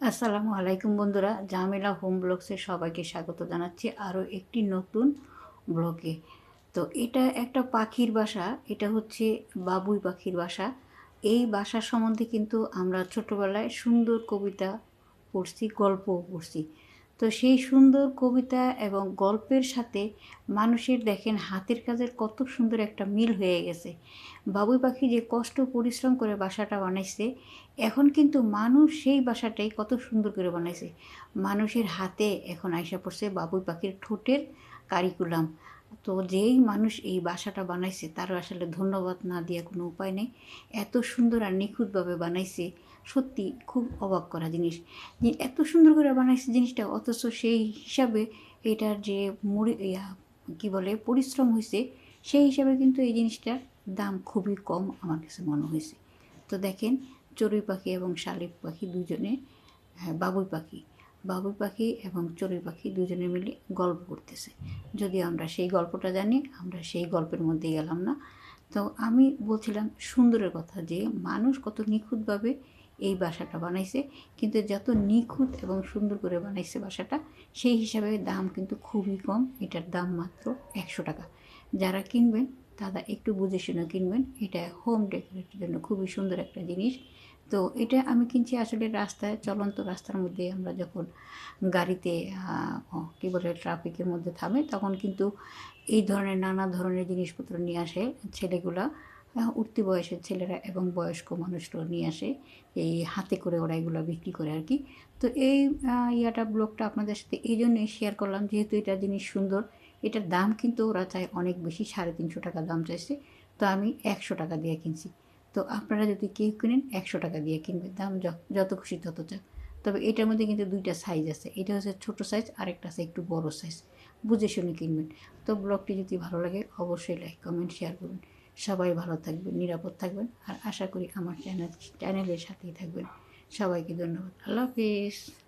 আসসালামু আলাইকুম বন্ধুরা, জামিলা হোম ব্লগসে সবাইকে স্বাগত জানাচ্ছি আরও একটি নতুন ব্লগে। তো এটা একটা পাখির বাসা, এটা হচ্ছে বাবুই পাখির বাসা। এই বাসা সম্বন্ধে কিন্তু আমরা ছোটোবেলায় সুন্দর কবিতা পড়ছি, গল্পও পড়ছি। তো সেই সুন্দর কবিতা এবং গল্পের সাথে মানুষের দেখেন হাতের কাজের কত সুন্দর একটা মিল হয়ে গেছে। বাবুই পাখি যে কষ্ট পরিশ্রম করে বাসাটা বানাইছে, এখন কিন্তু মানুষ সেই বাসাটাই কত সুন্দর করে বানাইছে। মানুষের হাতে এখন আইসা পড়ছে বাবুই পাখির ঠোঁটের কারিকুলাম। তো যেই মানুষ এই বাসাটা বানাইছে তার আসলে ধন্যবাদ না দেওয়া কোনো উপায় নেই। এত সুন্দর আর নিখুঁতভাবে বানাইছে সত্যি খুব অবাক করা জিনিস। এত সুন্দর করে বানাইছে জিনিসটা অথচ সেই হিসাবে এটার যে মুড়ি কী বলে পরিশ্রম হয়েছে সেই হিসাবে কিন্তু এই জিনিসটার দাম খুবই কম আমার কাছে মনে হয়েছে তো দেখেন চড়ুই পাখি এবং শালিক পাখি দুজনে হ্যাঁ, বাবুই পাখি। বাবুই পাখি এবং চড়ুই পাখি দুজনে মিলে গল্প করতেছে। যদি আমরা সেই গল্পটা জানি, আমরা সেই গল্পের মধ্যে গেলাম না। তো আমি বলছিলাম সুন্দরের কথা যে, মানুষ কত নিখুঁতভাবে এই বাসাটা বানাইছে, কিন্তু যত নিখুঁত এবং সুন্দর করে বানাইছে বাসাটা, সেই হিসাবে দাম কিন্তু খুবই কম। এটার দাম মাত্র একশো টাকা। যারা কিনবেন, তারা একটু বুঝে শুনে কিনবেন। এটা হোম ডেকোরেটের জন্য খুবই সুন্দর একটা জিনিস। তো এটা আমি কিনছি আসলে রাস্তায়, চলন্ত রাস্তার মধ্যে আমরা যখন গাড়িতে কী বলে, ট্রাফিকের মধ্যে থামে, তখন কিন্তু এই ধরনের নানা ধরনের জিনিসপত্র নিয়ে আসে ছেলেগুলা উঠতি বয়সের ছেলেরা এবং বয়স্ক মানুষরাও নিয়ে আসে, এই হাতে করে ওরা এগুলো বিক্রি করে আর কি। তো এই ইয়াটা, ব্লগটা আপনাদের সাথে এই জন্যই শেয়ার করলাম, যেহেতু এটা জিনিস সুন্দর, এটার দাম কিন্তু ওরা চায় অনেক বেশি, সাড়ে তিনশো টাকা দাম চাইছে, তো আমি একশো টাকা দিয়ে কিনছি। তো আপনারা যদি কেউ কিনেন একশো টাকা দিয়ে কিনবেন, দাম যত খুশি তত চান। তবে এটার মধ্যে কিন্তু দুইটা সাইজ আছে। এটা হচ্ছে ছোটো সাইজ আর একটা আছে একটু বড় সাইজ বুঝে শুনে কিনবেন। তো ব্লগটি যদি ভালো লাগে, অবশ্যই লাইক কমেন্ট শেয়ার করবেন। সবাই ভালো থাকবেন, নিরাপদ থাকবেন। আর আশা করি আমার চ্যানেল চ্যানেলের সাথেই থাকবেন। সবাইকে ধন্যবাদ। আল্লাহ হাফিজ।